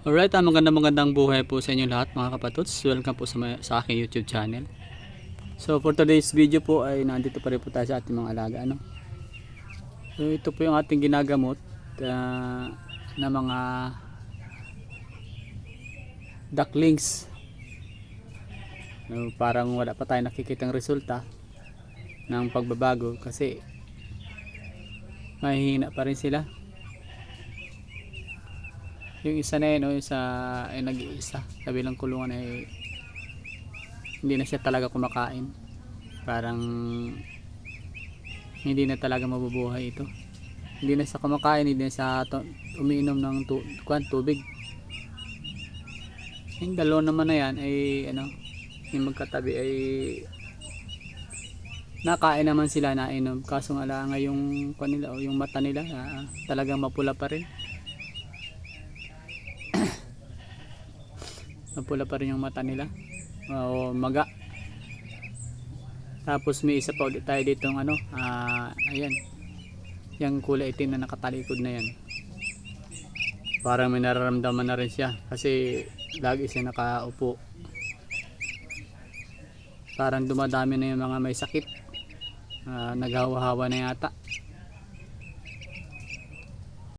Alright, ah, magandang magandang buhay po sa inyo lahat mga kapatots. Welcome po sa, may- sa aking YouTube channel. So for today's video po ay nandito pa rin po tayo sa ating mga alaga. Ano? So ito po yung ating ginagamot ah, na mga ducklings. No, parang wala pa tayo nakikitang resulta ng pagbabago kasi mahihina pa rin sila. Yung isa na yun, o yung sa ay nag-iisa, kabilang kulungan ay hindi na siya talaga kumakain. Parang hindi na talaga mabubuhay ito. Hindi na siya kumakain, hindi na siya umiinom ng tu, kwan, tubig. Yung dalawa naman na yan ay ano, yung magkatabi ay nakain naman sila na inom kaso nga lang yung kwan nila o yung mata nila ah, talagang mapula pa rin mapula pa rin yung mata nila. O maga. Tapos may isa pa ulit tayo dito ano ah, ayan. Yung kulay itim na nakatalikod na yan. Parang may nararamdaman na rin siya kasi lagi siya nakaupo. Parang dumadami na yung mga may sakit. Ah, naghawa-hawa na yata